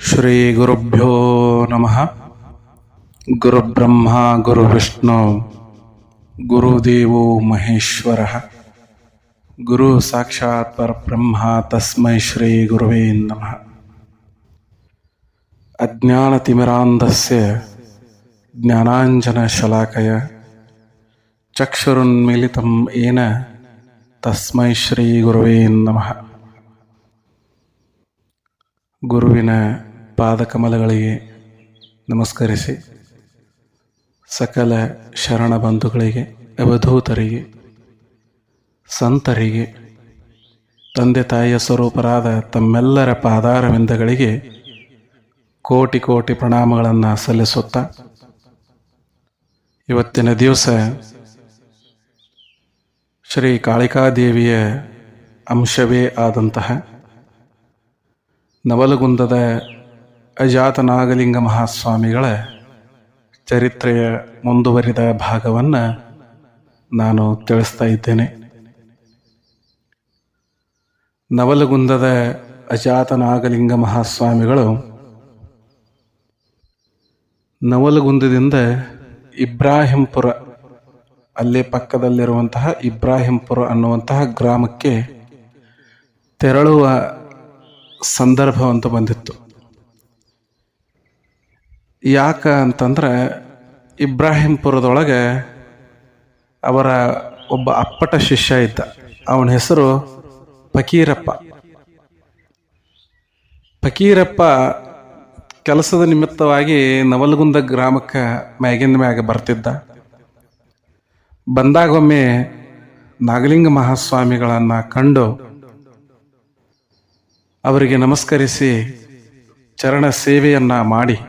श्रीगुरुभ्यो नमः। गुरुब्रह्मा, गुरुविष्णु, गुरुदेवो महेश्वरः। गुरुसाक्षात् परब्रह्मा, तस्मै श्रीगुरुवे नमः। अज्ञानतिमिरान्धस्य ज्ञानाञ्जनशलाकय चक्षुरुन्मिलितं येन तस्मै श्रीगुरुवे नमः। गुरुविन ಪಾದಕಮಲಗಳಿಗೆ ನಮಸ್ಕರಿಸಿ ಸಕಲ ಶರಣ ಬಂಧುಗಳಿಗೆ ಅವಧೂತರಿಗೆ ಸಂತರಿಗೆ, ತಂದೆ ತಾಯಿಯ ಸ್ವರೂಪರಾದ ತಮ್ಮೆಲ್ಲರ ಪಾದಾರವಿಂದಗಳಿಗೆ ಕೋಟಿ ಕೋಟಿ ಪ್ರಣಾಮಗಳನ್ನು ಸಲ್ಲಿಸುತ್ತಾ ಇವತ್ತಿನ ದಿವಸ ಶ್ರೀ ಕಾಳಿಕಾದೇವಿಯ ಅಂಶವೇ ಆದಂತಹ ನವಲಗುಂದದ ಅಜಾತ ನಾಗಲಿಂಗ ಮಹಾಸ್ವಾಮಿಗಳ, ಚರಿತ್ರೆಯ ಮುಂದುವರಿದ ಭಾಗವನ್ನು ನಾನು ತಿಳಿಸ್ತಾ ಇದ್ದೇನೆ. ನವಲಗುಂದದ ಅಜಾತ ನಾಗಲಿಂಗ ಮಹಾಸ್ವಾಮಿಗಳು ನವಲಗುಂದದಿಂದ ಇಬ್ರಾಹಿಂಪುರ, ಅಲ್ಲೇ ಪಕ್ಕದಲ್ಲಿರುವಂತಹ ಇಬ್ರಾಹಿಂಪುರ ಅನ್ನುವಂತಹ ಗ್ರಾಮಕ್ಕೆ ತೆರಳುವ ಸಂದರ್ಭ ಅಂತ ಬಂದಿತ್ತು. ಯಾಕ ಅಂತಂದ್ರೆ ಇಬ್ರಾಹಿಂಪುರದೊಳಗೆ ಅವರ ಒಬ್ಬ ಅಪ್ಪಟ ಶಿಷ್ಯ ಇದ್ದ. ಅವನ ಹೆಸರು ಫಕೀರಪ್ಪ. ಫಕೀರಪ್ಪ ಕೆಲಸದ ನಿಮಿತ್ತವಾಗಿ ನವಲಗುಂದ ಗ್ರಾಮಕ್ಕೆ ಮ್ಯಾಗಿಂದ ಮ್ಯಾಗ ಬರ್ತಿದ್ದ. ಬಂದಾಗೊಮ್ಮೆ ನಾಗಲಿಂಗ ಮಹಾಸ್ವಾಮಿಗಳನ್ನು ಕಂಡು ಅವರಿಗೆ ನಮಸ್ಕರಿಸಿ ಚರಣ ಸೇವೆಯನ್ನ ಮಾಡಿ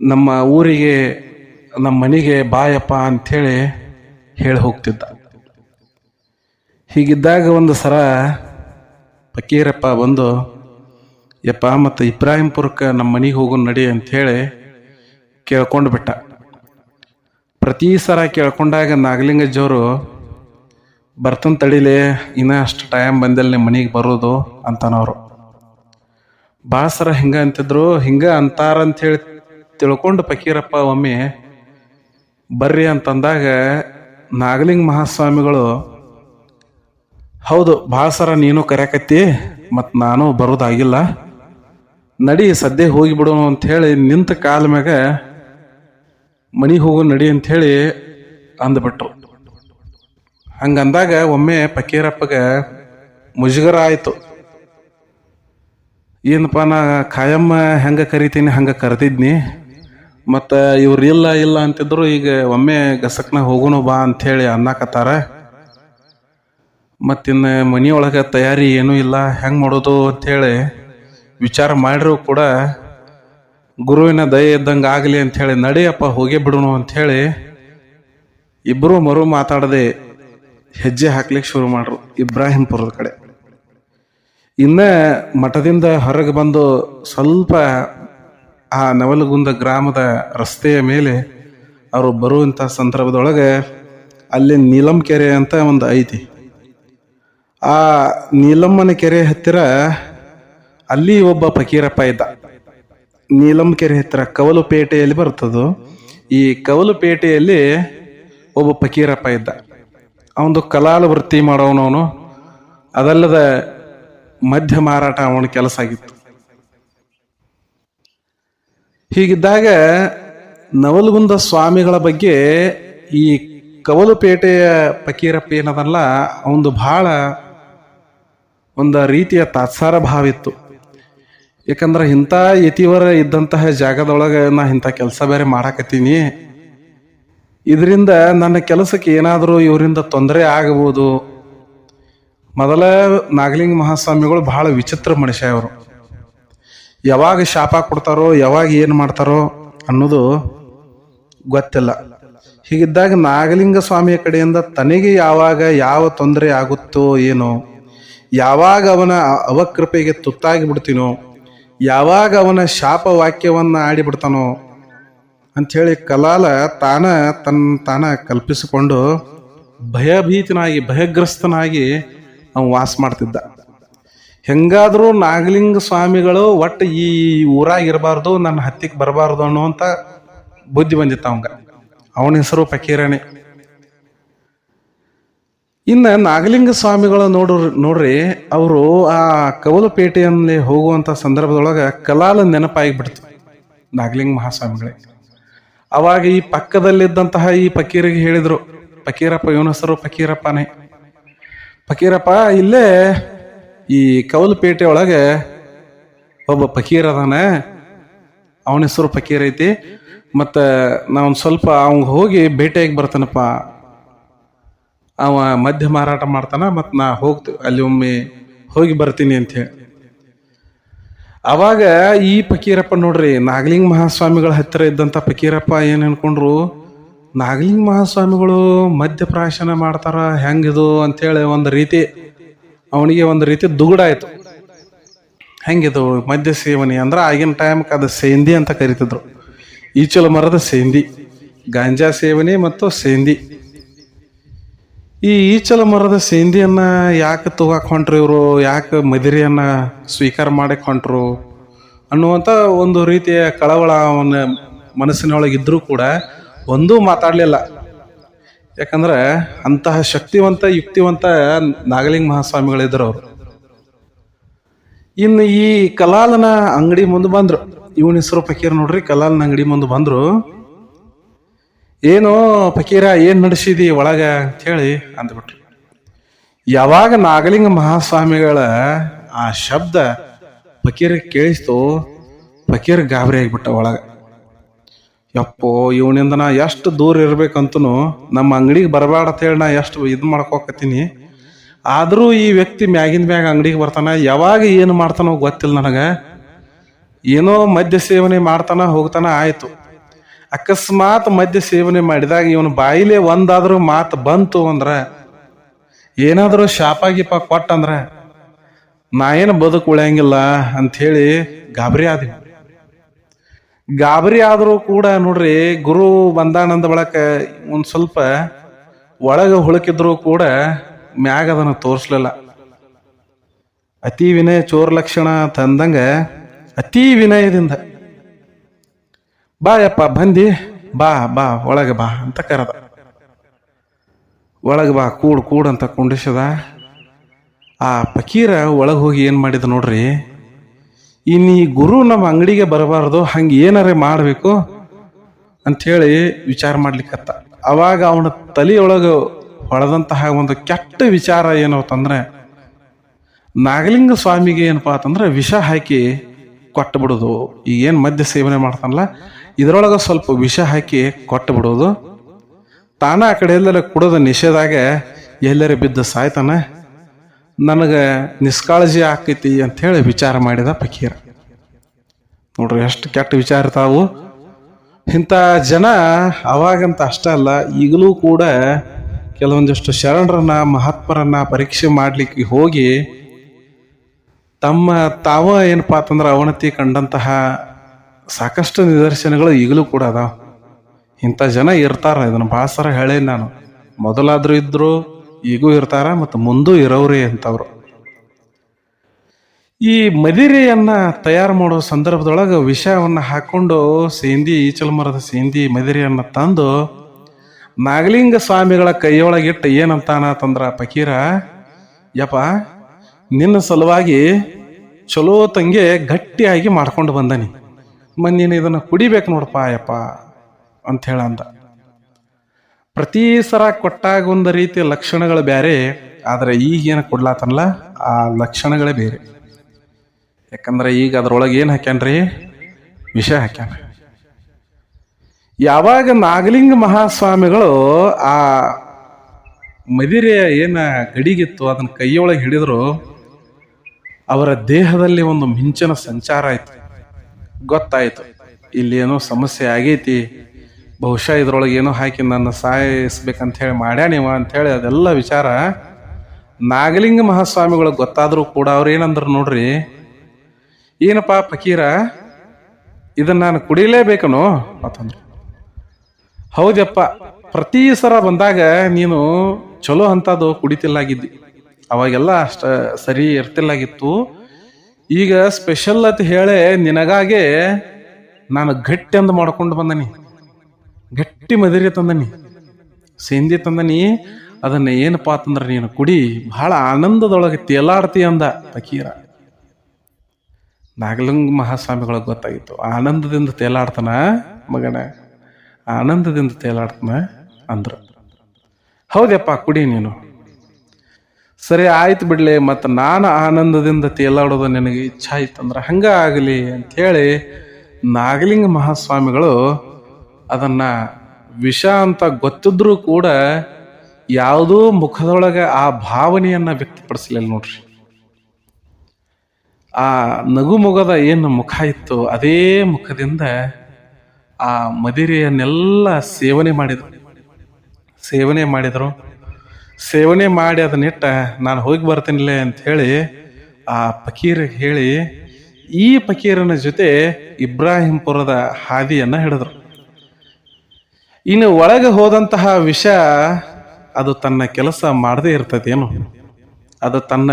ನಮ್ಮ ಊರಿಗೆ, ನಮ್ಮ ಮನೆಗೆ ಬಾಯಪ್ಪ ಅಂಥೇಳಿ ಹೇಳಿ ಹೋಗ್ತಿದ್ದ. ಹೀಗಿದ್ದಾಗ ಒಂದು ಸರ ಫಕೀರಪ್ಪ ಬಂದು, ಯಪ್ಪ, ಮತ್ತು ಇಬ್ರಾಹಿಂಪುರಕ್ಕೆ ನಮ್ಮ ಮನೆಗೆ ಹೋಗೋ, ನಡಿ ಅಂಥೇಳಿ ಕೇಳ್ಕೊಂಡು ಬಿಟ್ಟ. ಪ್ರತಿ ಸರ ಕೇಳ್ಕೊಂಡಾಗ ನಾಗಲಿಂಗಜ್ಜವರು ಬರ್ತನ್ ತಡಿಲೆ, ಇನ್ನೂ ಅಷ್ಟು ಟೈಮ್ ಬಂದಲ್ಲಿ, ನಿಮ್ಮ ಮನೆಗೆ ಬರೋದು ಅಂತನವರು. ಭಾಳ ಸರ, ಹಿಂಗೆ ಅಂತಿದ್ರು. ಹಿಂಗೆ ಅಂತಾರಂಥೇಳಿ ತಿಳ್ಕೊಂಡು ಫಕೀರಪ್ಪ ಒಮ್ಮೆ ಬರ್ರಿ ಅಂತಂದಾಗ ನಾಗಲಿಂಗ ಮಹಾಸ್ವಾಮಿಗಳು, ಹೌದು, ಭಾಳ ಸರ ನೀನು ಕರ್ಯಾಕತ್ತಿ ಮತ್ತು ನಾನು ಬರೋದಾಗಿಲ್ಲ. ನಡಿ, ಸದ್ಯ ಅಂತ ಹೇಳಿ ನಿಂತ ಕಾಲ ಮ್ಯಾಗ ಮನೆಗೆ ಹೋಗು ನಡಿ ಅಂಥೇಳಿ ಅಂದ್ಬಿಟ್ರು. ಹಂಗಂದಾಗ ಒಮ್ಮೆ ಫಕೀರಪ್ಪಗೆ ಮುಜುಗರ ಆಯಿತು. ಏನಪ್ಪ ನಾ ಖಾಯಮ್ಮ ಹೆಂಗೆ ಕರಿತೀನಿ, ಹಂಗೆ ಕರೆದಿದ್ನಿ. ಮತ್ತು ಇವ್ರು ಇಲ್ಲ ಇಲ್ಲ ಅಂತಿದ್ರು, ಈಗ ಒಮ್ಮೆ ಗಸಕ್ನ ಹೋಗುನು ಬಾ ಅಂಥೇಳಿ ಅನ್ನಕತ್ತಾರ. ಮತ್ತಿನ್ನು ಮನೆಯೊಳಗೆ ತಯಾರಿ ಏನೂ ಇಲ್ಲ, ಹೆಂಗೆ ಮಾಡೋದು ಅಂಥೇಳಿ ವಿಚಾರ ಮಾಡಿರೂ ಕೂಡ ಗುರುವಿನ ದಯೆ ಇದ್ದಂಗೆ ಆಗಲಿ ಅಂಥೇಳಿ ನಡೆಯಪ್ಪ, ಹೋಗೇ ಬಿಡೋಣ ಅಂಥೇಳಿ ಇಬ್ಬರು ಮರು ಮಾತಾಡದೆ ಹೆಜ್ಜೆ ಹಾಕ್ಲಿಕ್ಕೆ ಶುರು ಮಾಡ್ರು ಇಬ್ರಾಹಿಂಪುರದ ಕಡೆ. ಇನ್ನ ಮಠದಿಂದ ಹೊರಗೆ ಬಂದು ಸ್ವಲ್ಪ ಆ ನವಲಗುಂದ ಗ್ರಾಮದ ರಸ್ತೆಯ ಮೇಲೆ ಅವರು ಬರುವಂಥ ಸಂದರ್ಭದೊಳಗೆ ಅಲ್ಲಿ ನೀಲಂ ಕೆರೆ ಅಂತ ಒಂದು ಐತಿ. ಆ ನೀಲಮ್ಮನ ಕೆರೆ ಹತ್ತಿರ ಅಲ್ಲಿ ಒಬ್ಬ ಫಕೀರಪ್ಪ ಇದ್ದ. ನೀಲಂ ಕೆರೆ ಹತ್ತಿರ ಕವಲುಪೇಟೆಯಲ್ಲಿ ಬರ್ತದು ಈ ಕವಲುಪೇಟೆಯಲ್ಲಿ ಒಬ್ಬ ಫಕೀರಪ್ಪ ಇದ್ದ. ಅವನು ಕಲಾಲ ವೃತ್ತಿ ಮಾಡೋನವನು. ಅದಲ್ಲದ ಮಧ್ಯ ಮಾರಾಟ ಅವನ ಕೆಲಸ ಆಗಿತ್ತು. ಹೀಗಿದ್ದಾಗ ನವಲಗುಂದ ಸ್ವಾಮಿಗಳ ಬಗ್ಗೆ ಈ ಕವಲುಪೇಟೆಯ ಫಕೀರಪ್ಪ ಏನದಲ್ಲ ಒಂದು ಬಹಳ ಒಂದು ರೀತಿಯ ತಾತ್ಸಾರ ಭಾವ ಇತ್ತು. ಯಾಕಂದ್ರೆ ಇಂಥ ಯತಿವರ ಇದ್ದಂತಹ ಜಾಗದೊಳಗೆ ನಾ ಇಂಥ ಕೆಲಸ ಬೇರೆ ಮಾಡಾಕತ್ತೀನಿ. ಇದರಿಂದ ನನ್ನ ಕೆಲಸಕ್ಕೆ ಏನಾದರೂ ಇವರಿಂದ ತೊಂದರೆ ಆಗಬಹುದು ಮೊದಲ ನಾಗಲಿಂಗ ಮಹಾಸ್ವಾಮಿಗಳು ಬಹಳ ವಿಚಿತ್ರ ಮನುಷ್ಯ ಅವರು ಯಾವಾಗ ಶಾಪ ಕೊಡ್ತಾರೋ, ಯಾವಾಗ ಏನು ಮಾಡ್ತಾರೋ ಅನ್ನೋದು ಗೊತ್ತಿಲ್ಲ. ಹೀಗಿದ್ದಾಗ ನಾಗಲಿಂಗ ಸ್ವಾಮಿಯ ಕಡೆಯಿಂದ ತನಗೆ ಯಾವಾಗ ಯಾವ ತೊಂದರೆ ಆಗುತ್ತೋ ಏನೋ, ಯಾವಾಗ ಅವನ ಅವಕೃಪೆಗೆ ತುತ್ತಾಗಿ ಬಿಡ್ತೀನೋ, ಯಾವಾಗ ಅವನ ಶಾಪ ವಾಕ್ಯವನ್ನು ಆಡಿಬಿಡ್ತಾನೋ ಅಂಥೇಳಿ ಕಲಾಲ ತಾನ ತನ್ನ ತಾನ ಕಲ್ಪಿಸಿಕೊಂಡು ಭಯಭೀತನಾಗಿ, ಭಯಗ್ರಸ್ತನಾಗಿ ಅವನು ವಾಸ ಮಾಡ್ತಿದ್ದ. ಹೆಂಗಾದ್ರೂ ನಾಗಲಿಂಗ ಸ್ವಾಮಿಗಳು ಒಟ್ಟು ಈ ಊರಾಗ ಇರಬಾರ್ದು ನನ್ನ ಹತ್ತಿಗೆ ಬರಬಾರ್ದು ಅಂತ ಬುದ್ಧಿ ಬಂದಿತ್ತು ಅವಂಗ. ಅವನ ಹೆಸರು ಫಕೀರನೇ. ಇನ್ನು ನಾಗಲಿಂಗ ಸ್ವಾಮಿಗಳು ನೋಡ್ರಿ ನೋಡ್ರಿ, ಅವರು ಆ ಕವಲಪೇಟೆಯಲ್ಲಿ ಹೋಗುವಂತ ಸಂದರ್ಭದೊಳಗೆ ಕಲಾಲ ನೆನಪಾಗಿಬಿಡ್ತು ನಾಗಲಿಂಗ ಮಹಾಸ್ವಾಮಿಗಳೇ. ಅವಾಗ ಈ ಪಕ್ಕದಲ್ಲಿದ್ದಂತಹ ಈ ಪಕೀರಿಗೆ ಹೇಳಿದರು, ಫಕೀರಪ್ಪ, ಇವನ ಹೆಸರು ಪಕೀರಪ್ಪನೇ ಫಕೀರಪ್ಪ, ಇಲ್ಲೇ ಈ ಕವಲಪೇಟೆ ಒಳಗೆ ಒಬ್ಬ ಫಕೀರ್ ಅದಾನೆ. ಅವನ ಹೆಸರು ಫಕೀರ್ ಐತಿ. ಮತ್ತು ನಾವು ಸ್ವಲ್ಪ ಅವಂಗ ಹೋಗಿ ಭೇಟಿಯಾಗಿ ಬರ್ತಾನಪ್ಪ. ಅವ ಮದ್ಯ ಮಾರಾಟ ಮಾಡ್ತಾನ ಮತ್ತು ನಾ ಹೋಗ್ತೀವಿ ಅಲ್ಲಿ ಒಮ್ಮೆ ಹೋಗಿ ಬರ್ತೀನಿ ಅಂತ ಹೇಳಿ. ಅವಾಗ ಈ ಫಕೀರಪ್ಪ ನೋಡ್ರಿ, ನಾಗಲಿಂಗ ಮಹಾಸ್ವಾಮಿಗಳ ಹತ್ತಿರ ಇದ್ದಂಥ ಫಕೀರಪ್ಪ ಏನು ಅನ್ಕೊಂಡ್ರು, ನಾಗಲಿಂಗ ಮಹಾಸ್ವಾಮಿಗಳು ಮಧ್ಯ ಪ್ರಾಶನ ಮಾಡ್ತಾರ, ಹೆಂಗಿದು ಅಂತೇಳಿ ಒಂದು ರೀತಿ ಅವನಿಗೆ ಒಂದು ರೀತಿ ದುಗುಡಾಯಿತು ಹೆಂಗಿದು ಮದ್ಯ ಸೇವನೆ ಅಂದ್ರೆ ಆಗಿನ ಟೈಮ್ಗೆ ಅದು ಸೇಂದಿ ಅಂತ ಕರಿತಿದ್ರು. ಈಚಲ ಮರದ ಸೇಂದಿ, ಗಾಂಜಾ ಸೇವನೆ ಮತ್ತು ಸೇಂದಿ. ಈ ಈಚಲ ಮರದ ಸೇಂದಿಯನ್ನು ಯಾಕೆ ತಗೋಕ್ ಹೊಂಟ್ರು ಇವರು? ಯಾಕೆ ಮದಿರಿಯನ್ನು ಸ್ವೀಕಾರ ಮಾಡಕ್ ಹೊಂಟ್ರು ಅನ್ನುವಂಥ ಒಂದು ರೀತಿಯ ಕಳವಳ ಅವನ ಮನಸ್ಸಿನೊಳಗೆ ಇದ್ರೂ ಕೂಡ ಒಂದೂ ಮಾತಾಡಲಿಲ್ಲ. ಯಾಕಂದ್ರೆ ಅಂತಹ ಶಕ್ತಿವಂತ, ಯುಕ್ತಿವಂತ ನಾಗಲಿಂಗ ಮಹಾಸ್ವಾಮಿಗಳಿದ್ರು ಅವರು. ಇನ್ನು ಈ ಕಲಾಲನ ಅಂಗಡಿ ಮುಂದೆ ಬಂದ್ರು. ಇವನ ಹೆಸರು ಫಕೀರ್ ನೋಡ್ರಿ, ಕಲಾಲನ ಅಂಗಡಿ ಮುಂದೆ ಬಂದ್ರು. ಏನು ಫಕೀರ, ಏನ್ ನಡೆಸಿದಿ ಒಳಗ ಅಂತ ಹೇಳಿ ಅಂದ್ಬಿಟ್ರು. ಯಾವಾಗ ನಾಗಲಿಂಗ ಮಹಾಸ್ವಾಮಿಗಳ ಆ ಶಬ್ದ ಫಕೀರ್ ಕೇಳಿಸ್ತು, ಫಕೀರ್ ಗಾಬರಿ ಆಗಿಬಿಟ್ಟ ಒಳಗ. ಯಪ್ಪೋ, ಇವನಿಂದ ನಾ ಎಷ್ಟು ದೂರ ಇರ್ಬೇಕಂತನು ನಮ್ಮ ಅಂಗಡಿಗೆ ಬರಬೇಡ ಅಂತ ಹೇಳಿ ನಾ ಎಷ್ಟು ಇದು ಮಾಡ್ಕೋಕತ್ತೀನಿ. ಆದರೂ ಈ ವ್ಯಕ್ತಿ ಮ್ಯಾಗಿನ ಮ್ಯಾಗ ಅಂಗಡಿಗೆ ಬರ್ತಾನ, ಯಾವಾಗ ಏನು ಮಾಡ್ತಾನೋ ಗೊತ್ತಿಲ್ಲ ನನಗೆ. ಏನೋ ಮದ್ಯ ಸೇವನೆ ಮಾಡ್ತಾನ, ಹೋಗ್ತಾನ, ಆಯಿತು. ಅಕಸ್ಮಾತ್ ಮದ್ಯ ಸೇವನೆ ಮಾಡಿದಾಗ ಇವನು ಬಾಯಿಲೆ ಒಂದಾದ್ರೂ ಮಾತು ಬಂತು ಅಂದ್ರೆ, ಏನಾದರೂ ಶಾಪ ಗೀಪ ಕೊಟ್ಟಂದ್ರೆ, ನಾ ಏನು ಬದುಕು ಉಳಿಯಂಗಿಲ್ಲ ಅಂಥೇಳಿ ಗಾಬರಿ ಆದ್ವಿ. ಗಾಬರಿ ಆದರೂ ಕೂಡ ನೋಡ್ರಿ, ಗುರು ಬಂದಾನಂದ ಬಳಕ ಒಂದು ಸ್ವಲ್ಪ ಒಳಗೆ ಹುಳುಕಿದ್ರು ಕೂಡ ಮ್ಯಾಗ ಅದನ್ನು ತೋರಿಸ್ಲಿಲ್ಲ. ಅತಿ ವಿನಯ ಚೋರ್ ಲಕ್ಷಣ ತಂದಂಗ ಅತಿ ವಿನಯದಿಂದ, ಬಾ ಯಪ್ಪ ಬಂದಿ, ಬಾ ಬಾ, ಒಳಗೆ ಬಾ ಅಂತ ಕರೆದ. ಒಳಗೆ ಬಾ, ಕೂಡ್ ಕೂಡ್ ಅಂತ ಕುಂಡಿಸದ. ಆ ಪಕೀರ ಒಳಗೆ ಹೋಗಿ ಏನು ಮಾಡಿದ ನೋಡ್ರಿ ಇನ್ನು ಈ ಗುರು ನಮ್ಮ ಅಂಗಡಿಗೆ ಬರಬಾರ್ದು, ಹಂಗೆ ಏನಾರೇ ಮಾಡಬೇಕು? ಅಂಥೇಳಿ ವಿಚಾರ ಮಾಡ್ಲಿಕ್ಕತ್ತ. ಅವಾಗ ಅವನ ತಲೆಯೊಳಗೆ ಹೊಳೆದಂತಹ ಒಂದು ಕೆಟ್ಟ ವಿಚಾರ ಏನು ಅಂತಂದ್ರೆ, ನಾಗಲಿಂಗ ಸ್ವಾಮಿಗೆ ಏನಪ್ಪಾ ಅಂತಂದ್ರೆ ವಿಷ ಹಾಕಿ ಕೊಟ್ಟು ಬಿಡೋದು ಈಗೇನು ಮದ್ಯ ಸೇವನೆ ಮಾಡ್ತಾನಲ್ಲ, ಇದರೊಳಗೆ ಸ್ವಲ್ಪ ವಿಷ ಹಾಕಿ ಕೊಟ್ಟು ಬಿಡೋದು ತಾನ ಆ ಕಡೆ ಎಲ್ಲರ ಕುಡೋದು ನಿಷೇಧಾಗ ಎಲ್ಲರ ಬಿದ್ದು ಸಾಯ್ತಾನ. ನನಗೆ ನಿಷ್ಕಾಳಜಿ ಆಕೈತಿ ಅಂಥೇಳಿ ವಿಚಾರ ಮಾಡಿದ ಫಕೀರ. ನೋಡ್ರಿ ಎಷ್ಟು ಕೆಟ್ಟ ವಿಚಾರ ತಾವು. ಇಂಥ ಜನ ಅವಾಗಂತ ಅಷ್ಟೇ ಅಲ್ಲ, ಈಗಲೂ ಕೂಡ ಕೆಲವೊಂದಿಷ್ಟು ಶರಣರನ್ನ, ಮಹಾತ್ಮರನ್ನ ಪರೀಕ್ಷೆ ಮಾಡ್ಲಿಕ್ಕೆ ಹೋಗಿ ತಮ್ಮ ತಾವ ಏನಪ್ಪಾ ಅಂತಂದ್ರೆ ಅವನತಿ ಕಂಡಂತಹ ಸಾಕಷ್ಟು ನಿದರ್ಶನಗಳು ಈಗಲೂ ಕೂಡ ಅದಾವ. ಇಂಥ ಜನ ಇರ್ತಾರ, ಇದನ್ನ ಭಾಳ ಸರ ಹೇಳೇನಿ ನಾನು. ಮೊದಲಾದ್ರೂ ಇದ್ರು ಈಗೂ ಇರ್ತಾರ ಮತ್ತು ಮುಂದೂ ಇರೋರೇ ಅಂತವ್ರು. ಈ ಮದಿರೆಯನ್ನು ತಯಾರು ಮಾಡೋ ಸಂದರ್ಭದೊಳಗೆ ವಿಷವನ್ನು ಹಾಕೊಂಡು ಸೇಂದಿ ಈಚಲ ಮರದ ಸೇಂದಿ ಮದಿರೆಯನ್ನ ತಂದು ನಾಗಲಿಂಗ ಸ್ವಾಮಿಗಳ ಕೈಯೊಳಗಿಟ್ಟು ಏನಂತಾನ ತಂದ್ರ ಫಕೀರ, ಯಪ್ಪ, ನಿನ್ನ ಸಲುವಾಗಿ ಚಲೋ ತಂಗೆ ಗಟ್ಟಿಯಾಗಿ ಮಾಡ್ಕೊಂಡು ಬಂದನಿ. ಮನ್ನಿನ ನೀನು ಇದನ್ನ ಕುಡಿಬೇಕು ನೋಡಪ್ಪ ಯಪ್ಪ ಅಂತ ಹೇಳಂದ. ಪ್ರತಿ ಸರ ಕೊಟ್ಟಾಗ ಒಂದು ರೀತಿಯ ಲಕ್ಷಣಗಳು ಬೇರೆ ಆದರೆ ಈಗೇನು ಕೊಡ್ಲಾತನಲ್ಲ, ಆ ಲಕ್ಷಣಗಳೇ ಬೇರೆ. ಯಾಕಂದ್ರೆ ಈಗ ಅದ್ರೊಳಗೆ ಏನು ಹಾಕ್ಯಾನ್ರಿ? ವಿಷ ಹಾಕ್ಯಾನ ಯಾವಾಗ ನಾಗಲಿಂಗ ಮಹಾಸ್ವಾಮಿಗಳು ಆ ಮದಿರೆಯ ಏನ ಗಡಿಗಿತ್ತು, ಅದನ್ನ ಕೈಯೊಳಗೆ ಹಿಡಿದ್ರು, ಅವರ ದೇಹದಲ್ಲಿ ಒಂದು ಮಿಂಚನ ಸಂಚಾರ ಆಯ್ತು. ಗೊತ್ತಾಯ್ತು. ಇಲ್ಲಿ ಏನೋ ಸಮಸ್ಯೆ ಆಗೈತಿ. ಬಹುಶಃ ಇದರೊಳಗೆ ಏನೋ ಹಾಕಿ ನನ್ನ ಸಾಯಿಸ್ಬೇಕಂತ ಹೇಳಿ ಮಾಡ್ಯಾನಿವ ಅಂತ ಹೇಳಿ ಅದೆಲ್ಲ ವಿಚಾರ ನಾಗಲಿಂಗ ಮಹಾಸ್ವಾಮಿಗಳಿಗೆ ಗೊತ್ತಾದರೂ ಕೂಡ ಅವ್ರು ಏನಂದ್ರು ನೋಡ್ರಿ, ಏನಪ್ಪ ಫಕೀರ, ಇದನ್ನ ನಾನು ಕುಡಿಲೇಬೇಕನು? ಅಂತಂದ್ರು ಹೌದಪ್ಪ ಪ್ರತಿ ಸರ ಬಂದಾಗ ನೀನು ಚಲೋ ಅಂತದು ಕುಡಿತಿಲ್ಲಾಗಿದ್ದಿ. ಅವಾಗೆಲ್ಲ ಅಷ್ಟ ಸರಿ ಇರ್ತಿಲ್ಲಾಗಿತ್ತು. ಈಗ ಸ್ಪೆಷಲ್ ಅಂತ ಹೇಳೇ ನಿನಗಾಗೆ ನಾನು ಗಟ್ಟಿ ಅಂದು ಮಾಡ್ಕೊಂಡು ಬಂದನಿ. ಗಟ್ಟಿ ಮದಿರಿ ತಂದನಿ ಸಿಂಧಿ ತಂದನಿ, ಅದನ್ನ ಏನಪ್ಪಾ ಅಂತಂದ್ರೆ ನೀನು ಕುಡಿ ಬಹಳ ಆನಂದದೊಳಗೆ ತೇಲಾಡ್ತಿ ಅಂದ ಫಕೀರ. ನಾಗಲಿಂಗ ಮಹಾಸ್ವಾಮಿಗಳಿಗೆ ಗೊತ್ತಾಗಿತ್ತು, ಆನಂದದಿಂದ ತೇಲಾಡ್ತಾನ ಮಗನ, ಆನಂದದಿಂದ ತೇಲಾಡ್ತಾನ ಅಂದ್ರು. ಹೌದಪ್ಪ, ಕುಡಿ ನೀನು. ಸರಿ ಆಯ್ತು ಬಿಡ್ಲಿ, ಮತ್ತು ನಾನು ಆನಂದದಿಂದ ತೇಲಾಡೋದು ನಿನಗೆ ಇಚ್ಛಾ ಆಯ್ತಂದ್ರೆ ಹಂಗ ಆಗಲಿ ಅಂಥೇಳಿ ನಾಗಲಿಂಗ ಮಹಾಸ್ವಾಮಿಗಳು ಅದನ್ನ ವಿಷ ಅಂತ ಗೊತ್ತಿದ್ರೂ ಕೂಡ ಯಾವುದೋ ಮುಖದೊಳಗೆ ಆ ಭಾವನೆಯನ್ನ ವ್ಯಕ್ತಪಡಿಸಲಿಲ್ಲ ನೋಡ್ರಿ. ಆ ನಗು ಮುಗದ ಏನು ಮುಖ ಇತ್ತು ಅದೇ ಮುಖದಿಂದ ಆ ಮದಿರೆಯನ್ನೆಲ್ಲ ಸೇವನೆ ಮಾಡಿದ್ರು. ಸೇವನೆ ಮಾಡಿದರು. ಸೇವನೆ ಮಾಡಿ ಅದನ್ನಿಟ್ಟ ನಾನು ಹೋಗಿ ಬರ್ತೀನಿಲ್ಲೇ ಅಂತ ಹೇಳಿ ಆ ಫಕೀರಿಗೆ ಹೇಳಿ ಈ ಫಕೀರನ ಜೊತೆ ಇಬ್ರಾಹಿಂಪುರದ ಹಾದಿಯನ್ನ ಹಿಡಿದ್ರು. ಇನ್ನು ಒಳಗೆ ಹೋದಂತಹ ವಿಷ ಅದು ತನ್ನ ಕೆಲಸ ಮಾಡದೇ ಇರ್ತದೇನು ಅದು ತನ್ನ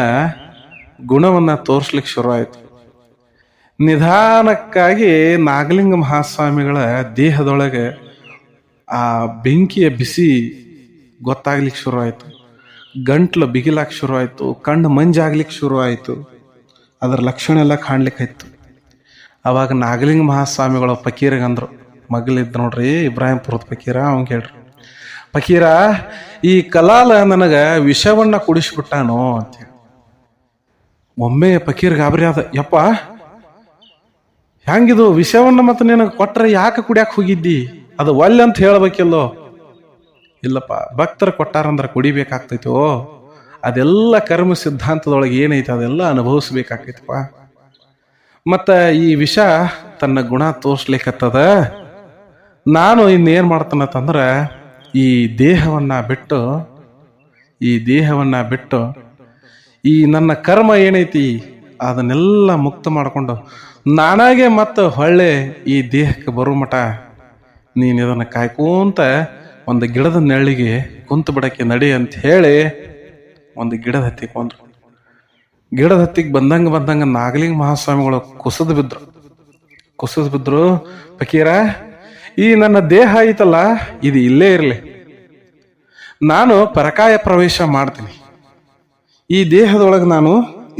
ಗುಣವನ್ನು ತೋರಿಸ್ಲಿಕ್ಕೆ ಶುರು ಆಯಿತು. ನಿಧಾನಕ್ಕಾಗಿ ನಾಗಲಿಂಗ ಮಹಾಸ್ವಾಮಿಗಳ ದೇಹದೊಳಗೆ ಆ ಬೆಂಕಿಯ ಬಿಸಿ ಗೊತ್ತಾಗ್ಲಿಕ್ಕೆ ಶುರು ಆಯಿತು. ಗಂಟ್ಲು ಬಿಗಿಲಾಕ್ ಶುರು ಕಣ್ಣು ಮಂಜಾಗ್ಲಿಕ್ಕೆ ಶುರು ಆಯಿತು. ಅದರ ಲಕ್ಷಣ ಎಲ್ಲ ಕಾಣ್ಲಿಕ್ಕೆ ಆಯ್ತು ಅವಾಗ ನಾಗಲಿಂಗ ಮಹಾಸ್ವಾಮಿಗಳು ಫಕೀರಿಗೆ ಅಂದ್ರು ಮಗಳಿದ್ ನೋಡ್ರಿ, ಇಬ್ರಾಹಿಂಪುರದ ಫಕೀರ, ಅವ್ನು ಕೇಳ್ರಿ. ಫಕೀರ, ಈ ಕಲಾಲ ನನಗೆ ವಿಷವನ್ನ ಕುಡಿಸ್ಬಿಟ್ಟಾನು ಅಂತೇಳಿ ಒಮ್ಮೆ ಫಕೀರ್ ಗಾಬರಿ ಆದ, ಯಪ್ಪ, ಹೆಂಗಿದು ವಿಷವನ್ನ ಮತ್ತೆ ನಿನಗೆ ಕೊಟ್ರೆ ಯಾಕೆ ಕುಡಿಯಾಕ ಹೋಗಿದ್ದಿ? ಅದು ಒಲ್ಲೆ ಅಂತ ಹೇಳ್ಬೇಕಿಲ್ಲೋ? ಇಲ್ಲಪ್ಪ, ಭಕ್ತರು ಕೊಟ್ಟಾರಂದ್ರೆ ಕುಡಿಬೇಕಾಗ್ತೈತೋ? ಅದೆಲ್ಲ ಕರ್ಮ ಸಿದ್ಧಾಂತದೊಳಗೆ ಏನೈತೆ ಅದೆಲ್ಲ ಅನುಭವಿಸ್ಬೇಕಾಗ್ತೈತಪ್ಪ. ಮತ್ತ ಈ ವಿಷ ತನ್ನ ಗುಣ ತೋರ್ಸ್ಲಿಕ್ಕತ್ತದ? ನಾನು ಇನ್ನೇನು ಮಾಡ್ತಾನಂತಂದ್ರೆ ಈ ದೇಹವನ್ನ ಬಿಟ್ಟು, ಈ ದೇಹವನ್ನ ಬಿಟ್ಟು, ಈ ನನ್ನ ಕರ್ಮ ಏನೈತಿ, ಅದನ್ನೆಲ್ಲ ಮುಕ್ತ ಮಾಡಿಕೊಂಡು, ನಾನಾಗೆ ಮತ್ತೆ ಹೊಳ್ಳೆ ಈ ದೇಹಕ್ಕೆ ಬರೋ ಮಠ, ನೀನು ಇದನ್ನು ಕಾಯ್ಕೊಂತ ಒಂದು ಗಿಡದ ನೆರಳಿಗೆ ಕುಂತು ಬಿಡಕ್ಕೆ ನಡಿ ಅಂತ ಹೇಳಿ ಒಂದು ಗಿಡದ ಹತ್ತಿಗೆ ಬಂದ್ರು. ಗಿಡದ ಹತ್ತಿಗೆ ಬಂದಂಗೆ ಬಂದಂಗೆ ನಾಗಲಿಂಗ ಮಹಾಸ್ವಾಮಿಗಳು ಕುಸಿದು ಬಿದ್ದರು ಕುಸಿದು ಬಿದ್ದರು ಫಕೀರ ಈ ನನ್ನ ದೇಹ ಐತಲ್ಲ, ಇದು ಇಲ್ಲೇ ಇರಲಿ. ನಾನು ಪರಕಾಯ ಪ್ರವೇಶ ಮಾಡ್ತೀನಿ. ಈ ದೇಹದೊಳಗೆ ನಾನು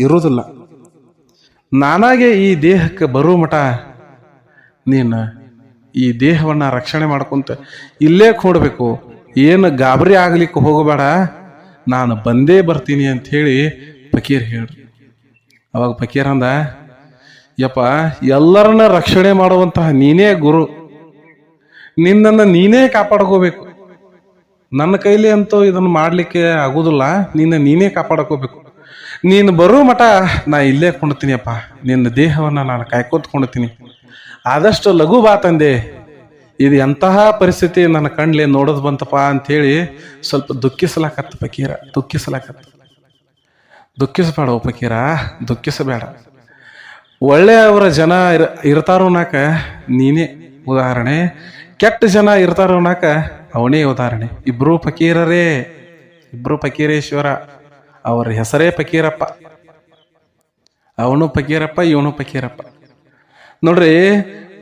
ಇರುವುದಿಲ್ಲ. ನಾನಾಗೆ ಈ ದೇಹಕ್ಕೆ ಬರುವ ಮಠ, ನೀನು ಈ ದೇಹವನ್ನು ರಕ್ಷಣೆ ಮಾಡ್ಕೊಂತ ಇಲ್ಲೇ ಕೂಡಬೇಕು. ಏನು ಗಾಬರಿ ಆಗ್ಲಿಕ್ಕೆ ಹೋಗಬೇಡ. ನಾನು ಬಂದೇ ಬರ್ತೀನಿ ಅಂತ ಹೇಳಿ ಫಕೀರ್ ಹೇಳ್ರಿ. ಅವಾಗ ಫಕೀರ್ ಅಂದ, ಯಪ್ಪ, ಎಲ್ಲರನ್ನ ರಕ್ಷಣೆ ಮಾಡುವಂತಹ ನೀನೇ ಗುರು. ನಿನ್ನನ್ನು ನೀನೇ ಕಾಪಾಡ್ಕೋಬೇಕು. ನನ್ನ ಕೈಲಿ ಅಂತೂ ಇದನ್ನು ಮಾಡಲಿಕ್ಕೆ ಆಗೋದಿಲ್ಲ. ನಿನ್ನ ನೀನೇ ಕಾಪಾಡ್ಕೋಬೇಕು. ನೀನು ಬರೋ ಮಟ ನಾ ಇಲ್ಲೇ ಕೊಂಡ್ತೀನಿಯಪ್ಪ ನಿನ್ನ ದೇಹವನ್ನು ನಾನು ಕಾಯ್ಕೊತ್ಕೊಂಡ್ತೀನಿ ಆದಷ್ಟು ಲಘು ಬಾ ತಂದೆ. ಇದು ಎಂತಹ ಪರಿಸ್ಥಿತಿ ನನ್ನ ಕಣ್ಲೆ ನೋಡೋದು ಬಂತಪ್ಪ ಅಂಥೇಳಿ ಸ್ವಲ್ಪ ದುಃಖಿಸಲಾಕತ್ತ ಪಕೀರ ದುಃಖಿಸಲಾಕತ್ತ ದುಃಖಿಸಬೇಡ ಪಕೀರ ದುಃಖಿಸಬೇಡ. ಒಳ್ಳೆಯವರ ಜನ ಇರ, ಇರ್ತಾರೋ ನಾಕ ನೀನೇ ಉದಾಹರಣೆ. ಕೆಟ್ಟ ಜನ ಇರ್ತಾರ ನಾಕ ಅವನೇ ಉದಾಹರಣೆ. ಇಬ್ರು ಫಕೀರರೇ, ಇಬ್ರು ಫಕೀರೇಶ್ವರ, ಅವರ ಹೆಸರೇ ಫಕೀರಪ್ಪ. ಅವನು ಫಕೀರಪ್ಪ, ಇವನು ಫಕೀರಪ್ಪ. ನೋಡ್ರಿ,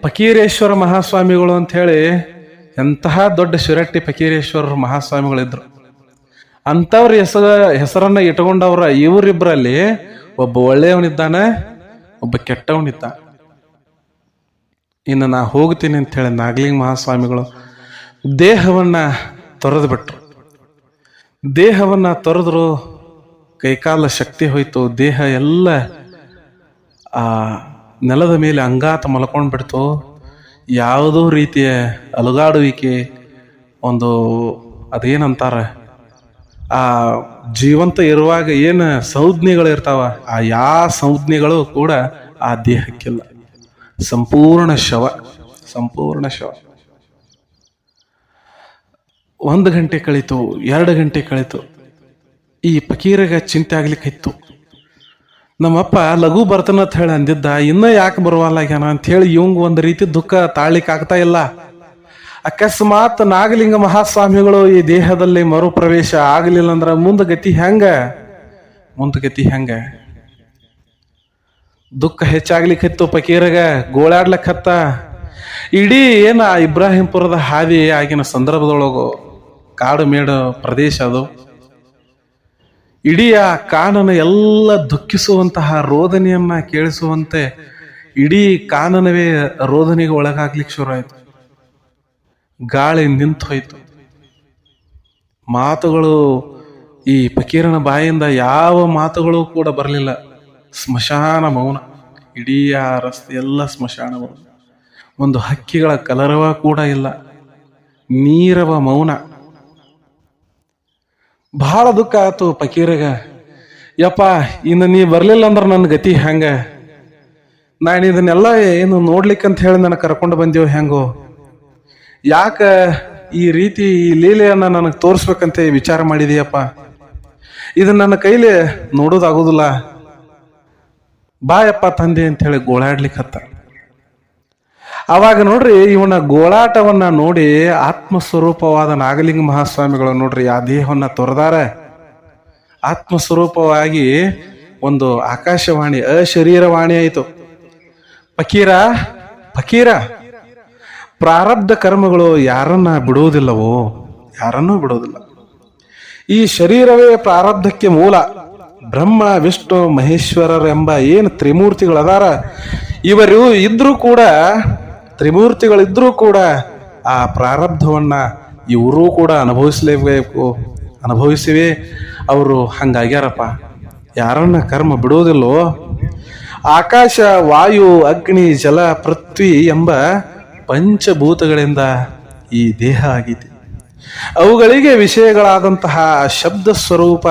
ಫಕೀರೇಶ್ವರ ಮಹಾಸ್ವಾಮಿಗಳು ಅಂತ ಹೇಳಿ ಎಂತಹ ದೊಡ್ಡ ಶಿರಟ್ಟಿ ಫಕೀರೇಶ್ವರ ಮಹಾಸ್ವಾಮಿಗಳಿದ್ರು. ಅಂಥವ್ರ ಹೆಸರ, ಹೆಸರನ್ನ ಇಟ್ಕೊಂಡವ್ರ ಇವರಿಬ್ಬರಲ್ಲಿ ಒಬ್ಬ ಒಳ್ಳೆಯವನಿದ್ದಾನೆ, ಒಬ್ಬ ಕೆಟ್ಟವನಿದ್ದ ಇನ್ನು ನಾ ಹೋಗ್ತೀನಿ ಅಂತ ಹೇಳಿ ನಾಗಲಿಂಗ ಮಹಾಸ್ವಾಮಿಗಳು ದೇಹವನ್ನ ತೊರೆದು ಬಿಟ್ರು ದೇಹವನ್ನ ತೊರೆದ್ರು ಕೈಕಾಲ ಶಕ್ತಿ ಹೋಯಿತು, ದೇಹ ಎಲ್ಲ ಆ ನೆಲದ ಮೇಲೆ ಅಂಗಾತ ಮಲ್ಕೊಂಡು ಬಿಡ್ತು ಯಾವುದೋ ರೀತಿಯ ಅಲುಗಾಡುವಿಕೆ, ಒಂದು ಅದೇನಂತಾರೆ, ಆ ಜೀವಂತ ಇರುವಾಗ ಏನು ಸಂಜ್ಞೆಗಳು ಇರ್ತಾವ ಆ ಯಾವ ಸಂಜ್ಞೆಗಳು ಕೂಡ ಆ ದೇಹಕ್ಕಿಲ್ಲ. ಸಂಪೂರ್ಣ ಶವ ಸಂಪೂರ್ಣ ಶವ. ಒಂದು ಗಂಟೆ ಕಳೀತು, ಎರಡು ಗಂಟೆ ಕಳೀತು. ಈ ಪಕೀರಗ ಚಿಂತೆ ಆಗ್ಲಿಕ್ಕೆ ಇತ್ತು ನಮ್ಮಪ್ಪ ಲಘು ಬರ್ತನ ಅಂತ ಹೇಳಿ ಅಂದಿದ್ದ, ಇನ್ನೂ ಯಾಕೆ ಬರುವಲ್ಲಾಗ್ಯಾನ ಅಂತ ಹೇಳಿ ಇವಂಗ ಒಂದು ರೀತಿ ದುಃಖ ತಾಳ್ಲಿಕ್ಕೆ ಆಗ್ತಾ ಇಲ್ಲ. ಅಕಸ್ಮಾತ್ ನಾಗಲಿಂಗ ಮಹಾಸ್ವಾಮಿಗಳು ಈ ದೇಹದಲ್ಲಿ ಮರುಪ್ರವೇಶ ಆಗಲಿಲ್ಲ ಅಂದ್ರೆ ಮುಂದ ಗತಿ ಹೆಂಗ? ಮುಂದ ಗತಿ ಹೆಂಗ? ದುಃಖ ಹೆಚ್ಚಾಗ್ಲಿಕ್ಕಿತ್ತು ಪಕೀರಗ, ಗೋಳಾಡ್ಲಕ್ಕತ್ತ. ಇಡೀ ಏನ ಇಬ್ರಾಹಿಂಪುರದ ಹಾದಿ ಆಗಿನ ಸಂದರ್ಭದೊಳಗು ಕಾಡು ಮೇಡು ಪ್ರದೇಶ ಅದು. ಇಡೀ ಆ ಕಾನನ ಎಲ್ಲ ದುಃಖಿಸುವಂತಹ ರೋದನೆಯನ್ನ ಕೇಳಿಸುವಂತೆ ಇಡೀ ಕಾನನವೇ ರೋದನೆಗೆ ಒಳಗಾಗ್ಲಿಕ್ಕೆ ಶುರು ಆಯ್ತು ಗಾಳಿ ನಿಂತು ಹೋಯ್ತು. ಮಾತುಗಳು ಈ ಪಕೀರನ ಬಾಯಿಂದ ಯಾವ ಮಾತುಗಳು ಕೂಡ ಬರಲಿಲ್ಲ. ಸ್ಮಶಾನ ಮೌನ ಇಡೀ ಆ ರಸ್ತೆ ಎಲ್ಲ ಸ್ಮಶಾನ ಮೌನ ಒಂದು ಹಕ್ಕಿಗಳ ಕಲರವ ಕೂಡ ಇಲ್ಲ. ನೀರವ ಮೌನ. ಬಹಳ ದುಃಖ ಆಯ್ತು ಪಕೀರಗ ಯಪ್ಪ, ಇನ್ನು ನೀ ಬರ್ಲಿಲ್ಲ ಅಂದ್ರೆ ನನ್ನ ಗತಿ ಹೆಂಗ? ನಾನು ಇದನ್ನೆಲ್ಲ ಏನು ನೋಡ್ಲಿಕ್ಕಂತ ಹೇಳಿ ನನಗೆ ಕರ್ಕೊಂಡು ಬಂದೇವು ಹೆಂಗೋ? ಯಾಕ ಈ ರೀತಿ ಈ ಲೀಲೆಯನ್ನು ನನಗೆ ತೋರಿಸ್ಬೇಕಂತ ವಿಚಾರ ಮಾಡಿದೀಯಪ್ಪ? ಇದನ್ನ ನನ್ನ ಕೈಲಿ ನೋಡೋದಾಗೋದಿಲ್ಲ. ಬಾಯಪ್ಪ ತಂದೆ ಅಂತ ಹೇಳಿ ಗೋಳಾಡ್ಲಿಕ್ಕತ್ತ ಅವಾಗ ನೋಡ್ರಿ ಇವನ ಗೋಳಾಟವನ್ನ ನೋಡಿ ಆತ್ಮಸ್ವರೂಪವಾದ ನಾಗಲಿಂಗ ಮಹಾಸ್ವಾಮಿಗಳು ನೋಡ್ರಿ ಆ ದೇಹವನ್ನ ಆತ್ಮ ಆತ್ಮಸ್ವರೂಪವಾಗಿ ಒಂದು ಆಕಾಶವಾಣಿ ಅಶರೀರವಾಣಿ ಆಯಿತು. ಫಕೀರ ಫಕೀರ, ಪ್ರಾರಬ್ಧ ಕರ್ಮಗಳು ಯಾರನ್ನ ಬಿಡುವುದಿಲ್ಲವೋ ಯಾರನ್ನೂ ಬಿಡುವುದಿಲ್ಲ ಈ ಶರೀರವೇ ಪ್ರಾರಬ್ಧಕ್ಕೆ ಮೂಲ. ಬ್ರಹ್ಮ, ವಿಷ್ಣು ಮಹೇಶ್ವರರೆಂಬ ಏನು ತ್ರಿಮೂರ್ತಿಗಳದಾರ, ಇವರು ಇದ್ರೂ ಕೂಡ, ತ್ರಿಮೂರ್ತಿಗಳಿದ್ರೂ ಕೂಡ ಆ ಪ್ರಾರಬ್ಧವನ್ನು ಇವರೂ ಕೂಡ ಅನುಭವಿಸಲೇಬೇಕು, ಅನುಭವಿಸಿವೆ. ಅವರು ಹಂಗಾಗ್ಯಾರಪ್ಪ. ಯಾರನ್ನ ಕರ್ಮ ಬಿಡುವುದಿಲ್ಲೋ ಆಕಾಶ, ವಾಯು, ಅಗ್ನಿ, ಜಲ, ಪೃಥ್ವಿ ಎಂಬ ಪಂಚಭೂತಗಳಿಂದ ಈ ದೇಹ ಆಗಿದೆ ಅವುಗಳಿಗೆ ವಿಷಯಗಳಾದಂತಹ ಶಬ್ದ ಸ್ವರೂಪ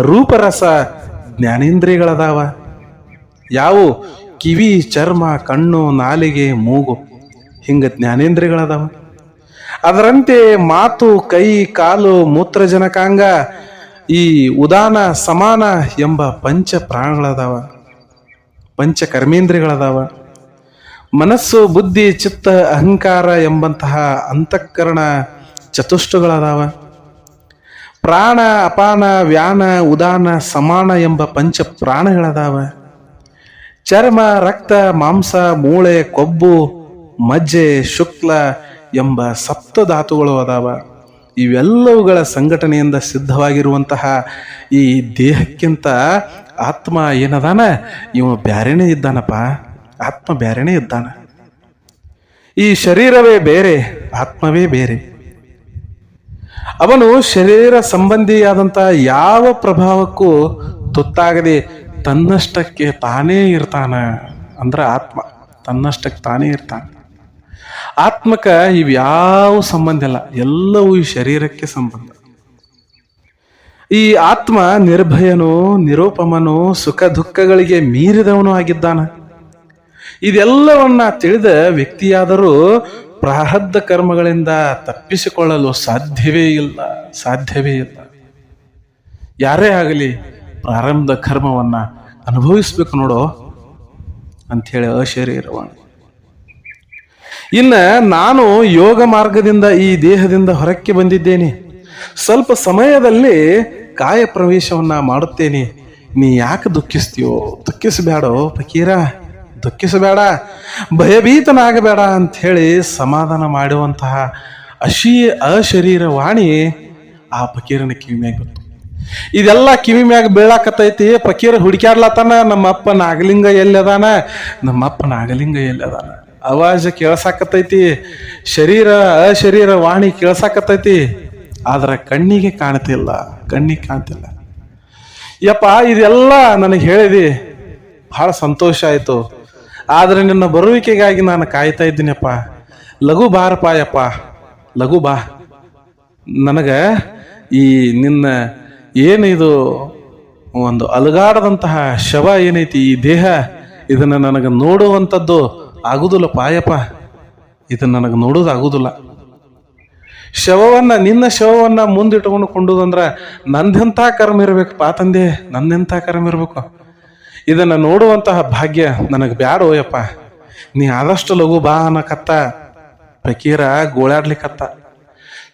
ರೂಪರಸ ಜ್ಞಾನೇಂದ್ರಿಯಗಳದಾವ. ಯಾವು? ಕಿವಿ, ಚರ್ಮ, ಕಣ್ಣು, ನಾಲಿಗೆ, ಮೂಗು. ಹಿಂಗ ಜ್ಞಾನೇಂದ್ರಿಯಗಳದಾವ. ಅದರಂತೆ ಮಾತು, ಕೈ, ಕಾಲು ಮೂತ್ರಜನಕಾಂಗ ಈ ಉದಾನ, ಸಮಾನ ಎಂಬ ಪಂಚ ಪ್ರಾಣಗಳದಾವ. ಪಂಚ ಕರ್ಮೇಂದ್ರಿಯಗಳದಾವ. ಮನಸ್ಸು, ಬುದ್ಧಿ, ಚಿತ್ತ, ಅಹಂಕಾರ ಎಂಬಂತಹ ಅಂತಃಕರಣ ಚತುಷ್ಟುಗಳದಾವ. ಪ್ರಾಣ, ಅಪಾನ, ವ್ಯಾನ, ಉದಾನ, ಸಮಾನ ಎಂಬ ಪಂಚ ಪ್ರಾಣಗಳದಾವ. ಚರ್ಮ, ರಕ್ತ, ಮಾಂಸ, ಮೂಳೆ, ಕೊಬ್ಬು, ಮಜ್ಜೆ, ಶುಕ್ಲ ಎಂಬ ಸಪ್ತ ಧಾತುಗಳು ಅದಾವ. ಇವೆಲ್ಲವುಗಳ ಸಂಘಟನೆಯಿಂದ ಸಿದ್ಧವಾಗಿರುವಂತಹ ಈ ದೇಹಕ್ಕಿಂತ ಆತ್ಮ ಏನದಾನ? ಇವ ಬ್ಯಾರೆನೇ ಇದ್ದಾನಪ್ಪ. ಆತ್ಮ ಬ್ಯಾರೆನೇ ಇದ್ದಾನ. ಈ ಶರೀರವೇ ಬೇರೆ, ಆತ್ಮವೇ ಬೇರೆ. ಅವನು ಶರೀರ ಸಂಬಂಧಿಯಾದಂಥ ಯಾವ ಪ್ರಭಾವಕ್ಕೂ ತುತ್ತಾಗದೆ ತನ್ನಷ್ಟಕ್ಕೆ ತಾನೇ ಇರ್ತಾನ ಅಂದ್ರೆ ಆತ್ಮ. ತನ್ನಷ್ಟಕ್ಕೆ ತಾನೇ ಇರ್ತಾನೆ. ಆತ್ಮಕ ಇವ್ಯಾವ ಸಂಬಂಧ ಇಲ್ಲ, ಎಲ್ಲವೂ ಈ ಶರೀರಕ್ಕೆ ಸಂಬಂಧ. ಈ ಆತ್ಮ ನಿರ್ಭಯನು, ನಿರೂಪಮನು, ಸುಖ ದುಃಖಗಳಿಗೆ ಮೀರಿದವನು ಆಗಿದ್ದಾನ. ಇದೆಲ್ಲವನ್ನ ತಿಳಿದ ವ್ಯಕ್ತಿಯಾದರೂ ಪ್ರಾರಬ್ಧ ಕರ್ಮಗಳಿಂದ ತಪ್ಪಿಸಿಕೊಳ್ಳಲು ಸಾಧ್ಯವೇ ಇಲ್ಲ ಸಾಧ್ಯವೇ ಇಲ್ಲ. ಯಾರೇ ಆಗಲಿ ಪ್ರಾರಂಭ ಕರ್ಮವನ್ನ ಅನುಭವಿಸ್ಬೇಕು ನೋಡೋ ಅಂಥೇಳಿ ಅಶರೀರವಾಣಿ ಇನ್ನು ನಾನು ಯೋಗ ಮಾರ್ಗದಿಂದ ಈ ದೇಹದಿಂದ ಹೊರಕ್ಕೆ ಬಂದಿದ್ದೇನೆ. ಸ್ವಲ್ಪ ಸಮಯದಲ್ಲಿ ಕಾಯ ಪ್ರವೇಶವನ್ನ ಮಾಡುತ್ತೇನೆ. ನೀ ಯಾಕೆ ದುಃಖಿಸ್ತೀಯೋ? ದುಃಖಿಸಬೇಡೋ ಫಕೀರ? ದುಃಖಿಸಬೇಡ, ಭಯಭೀತನಾಗಬೇಡ ಅಂತ ಹೇಳಿ ಸಮಾಧಾನ ಮಾಡುವಂತಹ ಅಶೀ ಅಶರೀರ ವಾಣಿ ಆ ಫಕೀರನ ಕಿವಿ ಮ್ಯಾಗ ಬಂತು. ಇದೆಲ್ಲ ಕಿವಿ ಮ್ಯಾಗ ಬೀಳಾಕತ್ತೈತಿ. ಫಕೀರ ಹುಡುಕ್ಯಾಡ್ಲತ್ತಾನ ನಮ್ಮ ಅಪ್ಪ ನಾಗಲಿಂಗ ಎಲ್ಲದಾನ? ನಮ್ಮಪ್ಪ ನಾಗಲಿಂಗ ಎಲ್ಲದಾನ? ಅವಾಜ ಕೇಳ್ಸಾಕತ್ತೈತಿ. ಶರೀರ ಅಶರೀರ ವಾಣಿ ಕೇಳ್ಸಾಕತ್ತೈತಿ. ಆದ್ರೆ ಕಣ್ಣಿಗೆ ಕಾಣ್ತಿಲ್ಲ ಕಣ್ಣಿಗೆ ಕಾಣ್ತಿಲ್ಲ. ಯಪ್ಪ, ಇದೆಲ್ಲ ನನಗೆ ಹೇಳಿದಿ. ಬಹಳ ಸಂತೋಷ ಆಯ್ತು. ಆದ್ರೆ ನಿನ್ನ ಬರುವಿಕೆಗಾಗಿ ನಾನು ಕಾಯ್ತಾ ಇದ್ದೀನಪ್ಪ. ಲಘು ಬಾರಪ್ಪ ಪಾಯಪ್ಪ ಲಘು ಬಾ. ನನಗೆ ಈ ನಿನ್ನ ಏನು ಇದು ಒಂದು ಅಲುಗಾಡದಂತಹ ಶವ ಏನೈತಿ, ಈ ದೇಹ ಇದನ್ನ ನನಗೆ ನೋಡುವಂಥದ್ದು ಆಗುದಿಲ್ಲ ಪಾಯಪ್ಪ. ಇದನ್ನ ನನಗೆ ನೋಡೋದು ಆಗುದಿಲ್ಲ. ಶವವನ್ನ, ನಿನ್ನ ಶವವನ್ನು ಮುಂದಿಟ್ಕೊಂಡು ಕೊಂಡುದಂದ್ರೆ ನಂದೆಂಥ ಕರ್ಮ ಪಾ ತಂದೆ, ನಂದೆಂಥ ಕರ್ಮ ಇರ್ಬೇಕು. ಇದನ್ನ ನೋಡುವಂತಹ ಭಾಗ್ಯ ನನಗೆ ಬ್ಯಾಡ ಓಯಪ್ಪ ನೀ ಆದಷ್ಟು ಲಘು ಬಾ ಅನ್ನಕತ್ತ. ಫಕೀರ ಗೋಳಾಡ್ಲಿಕ್ಕತ್ತ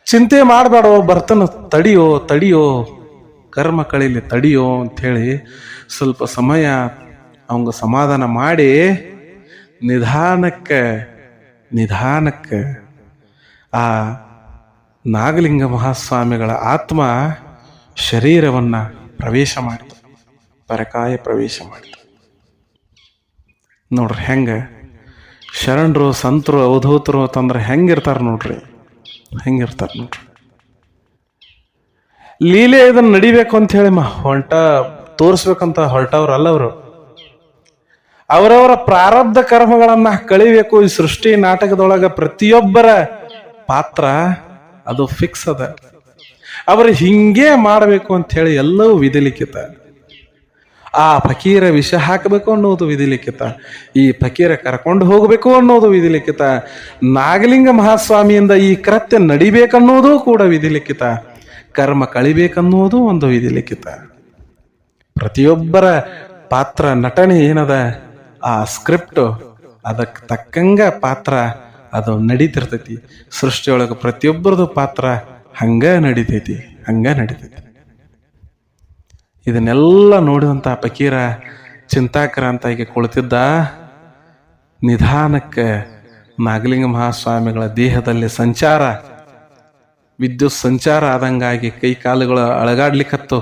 ಚಿಂತೆ ಮಾಡಬೇಡ, ಬರ್ತನ ತಡಿಯೋ ತಡಿಯೋ, ಕರ್ಮ ಕಳೀಲಿ ತಡಿಯೋ ಅಂಥೇಳಿ ಸ್ವಲ್ಪ ಸಮಯ ಅವಂಗ ಸಮಾಧಾನ ಮಾಡಿ ನಿಧಾನಕ್ಕೆ ನಿಧಾನಕ್ಕೆ ಆ ನಾಗಲಿಂಗ ಮಹಾಸ್ವಾಮಿಗಳ ಆತ್ಮ ಶರೀರವನ್ನ ಪ್ರವೇಶ ಮಾಡಿತು. ಪರಕಾಯ ಪ್ರವೇಶ ಮಾಡಿತು ನೋಡ್ರಿ ಹೆಂಗ? ಶರಣರು, ಸಂತರು, ಅವಧೂತರು ಅಂತಂದ್ರೆ ಹೆಂಗಿರ್ತಾರ ನೋಡ್ರಿ? ಹೆಂಗಿರ್ತಾರ ನೋಡ್ರಿ? ಲೀಲೆ ಇದನ್ನ ನಡಿಬೇಕು ಅಂತ ಹೇಳಿ ಮ ಹೊಂಟ ತೋರಿಸ್ಬೇಕಂತ ಹೊರಟವ್ರಲ್ಲ ಅವರು. ಅವರವರ ಪ್ರಾರಬ್ಧ ಕರ್ಮಗಳನ್ನು ಕಳಿಬೇಕು ಈ ಸೃಷ್ಟಿ ನಾಟಕದೊಳಗೆ ಪ್ರತಿಯೊಬ್ಬರ ಪಾತ್ರ ಅದು ಫಿಕ್ಸ್ ಅದ. ಅವರು ಹಿಂಗೆ ಮಾಡಬೇಕು ಅಂತ ಹೇಳಿ ಎಲ್ಲವೂ ವಿಧಿಲಿಖಿತ ಆ ಫಕೀರ ವಿಷ ಹಾಕಬೇಕು ಅನ್ನೋದು ವಿಧಿಲಿಖಿತ. ಈ ಫಕೀರ ಕರ್ಕೊಂಡು ಹೋಗಬೇಕು ಅನ್ನೋದು ವಿಧಿಲಿಖಿತ. ನಾಗಲಿಂಗ ಮಹಾಸ್ವಾಮಿಯಿಂದ ಈ ಕೃತ್ಯ ನಡಿಬೇಕನ್ನೋದು ಕೂಡ ವಿಧಿಲಿಖಿತ. ಕರ್ಮ ಕಳಿಬೇಕನ್ನೋದು ಒಂದು ವಿಧಿಲಿಖಿತ. ಪ್ರತಿಯೊಬ್ಬರ ಪಾತ್ರ ನಟನೆ ಏನದ? ಆ ಸ್ಕ್ರಿಪ್ಟ್. ಅದಕ್ಕೆ ತಕ್ಕಂಗ ಪಾತ್ರ ಅದು ನಡೀತಿರ್ತೈತಿ. ಸೃಷ್ಟಿಯೊಳಗೆ ಪ್ರತಿಯೊಬ್ಬರದು ಪಾತ್ರ ಹಂಗ ನಡಿತೈತಿ. ಹಂಗ ನಡಿತೈತಿ. ಇದನ್ನೆಲ್ಲ ನೋಡಿದಂಥ ಫಕೀರ ಚಿಂತಾಕ್ರಾಂತಾಗಿ ಕುಳಿತಿದ್ದ ನಿಧಾನಕ್ಕೆ ನಾಗಲಿಂಗ ಮಹಾಸ್ವಾಮಿಗಳ ದೇಹದಲ್ಲಿ ಸಂಚಾರ, ವಿದ್ಯುತ್ ಸಂಚಾರ ಆದಂಗಾಗಿ ಕೈ ಕಾಲುಗಳು ಅಳಗಾಡ್ಲಿಕ್ಕತ್ತು.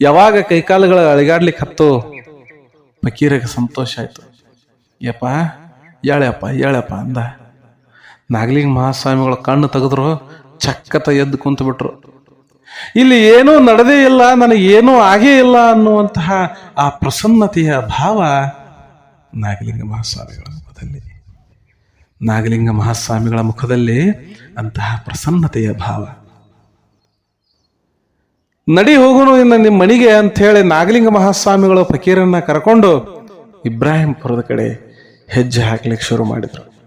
ಯಾವಾಗ ಕೈಕಾಲುಗಳು ಅಳಗಾಡ್ಲಿಕ್ಕೆ ಹತ್ತು ಫಕೀರಿಗೆ ಸಂತೋಷ ಆಯಿತು. ಯಪ್ಪ ಹೇಳಪ್ಪ ಹೇಳಪ್ಪ ಅಂದ. ನಾಗಲಿಂಗ ಮಹಾಸ್ವಾಮಿಗಳು ಕಣ್ಣು ತೆಗೆದ್ರು ಚಕ್ಕತ ಎದ್ದು ಕುಂತು ಬಿಟ್ರು ಇಲ್ಲಿ ಏನೂ ನಡೆದೇ ಇಲ್ಲ, ನನಗೆ ಏನೂ ಆಗೇ ಇಲ್ಲ ಅನ್ನುವಂತಹ ಆ ಪ್ರಸನ್ನತೆಯ ಭಾವ ನಾಗಲಿಂಗ ಮಹಾಸ್ವಾಮಿಗಳ ಮುಖದಲ್ಲಿ. ನಾಗಲಿಂಗ ಮಹಾಸ್ವಾಮಿಗಳ ಮುಖದಲ್ಲಿ ಅಂತಹ ಪ್ರಸನ್ನತೆಯ ಭಾವ. ನಡಿ ಹೋಗೋನು ಇನ್ನು ನಿಮ್ಮ ಮನೆಗೆ ಅಂತ ಹೇಳಿ ನಾಗಲಿಂಗ ಮಹಾಸ್ವಾಮಿಗಳು ಫಕೀರನ್ನ ಕರ್ಕೊಂಡು ಇಬ್ರಾಹಿಂಪುರದ ಕಡೆ ಹೆಜ್ಜೆ ಹಾಕ್ಲಿಕ್ಕೆ ಶುರು ಮಾಡಿದ್ರು.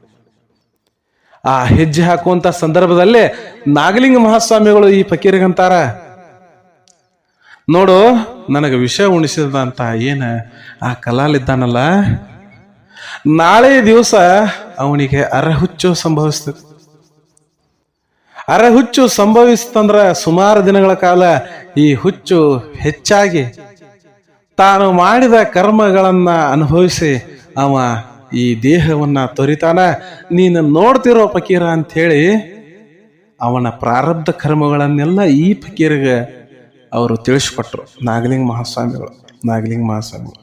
ಆ ಹೆಜ್ಜೆ ಹಾಕುವಂತ ಸಂದರ್ಭದಲ್ಲೇ ನಾಗಲಿಂಗ ಮಹಾಸ್ವಾಮಿಗಳು ಈ ಫಕೀರಿಗಂತಾರ ನೋಡು, ನನಗೆ ವಿಷ ಉಣಿಸಿದಂತ ಏನ ಆ ಕಲಾಲಿದ್ದಾನಲ್ಲ ನಾಳೆ ದಿವಸ ಅವನಿಗೆ ಅರಹುಚ್ಚು ಸಂಭವಿಸ್ತದೆ ಅರಹುಚ್ಚು ಸಂಭವಿಸ್ತಂದ್ರ ಸುಮಾರು ದಿನಗಳ ಕಾಲ ಈ ಹುಚ್ಚು ಹೆಚ್ಚಾಗಿ ತಾನು ಮಾಡಿದ ಕರ್ಮಗಳನ್ನ ಅನುಭವಿಸಿ ಅವ ಈ ದೇಹವನ್ನ ತೊರಿತಾನ ನೀನು ನೋಡ್ತಿರೋ ಫಕೀರ ಅಂತ ಹೇಳಿ ಅವನ ಪ್ರಾರಬ್ಧ ಕರ್ಮಗಳನ್ನೆಲ್ಲ ಈ ಫಕೀರಿಗೆ ಅವರು ತಿಳಿಸ್ಕೊಟ್ರು. ನಾಗಲಿಂಗ ಮಹಾಸ್ವಾಮಿಗಳು ನಾಗಲಿಂಗ ಮಹಾಸ್ವಾಮಿಗಳು.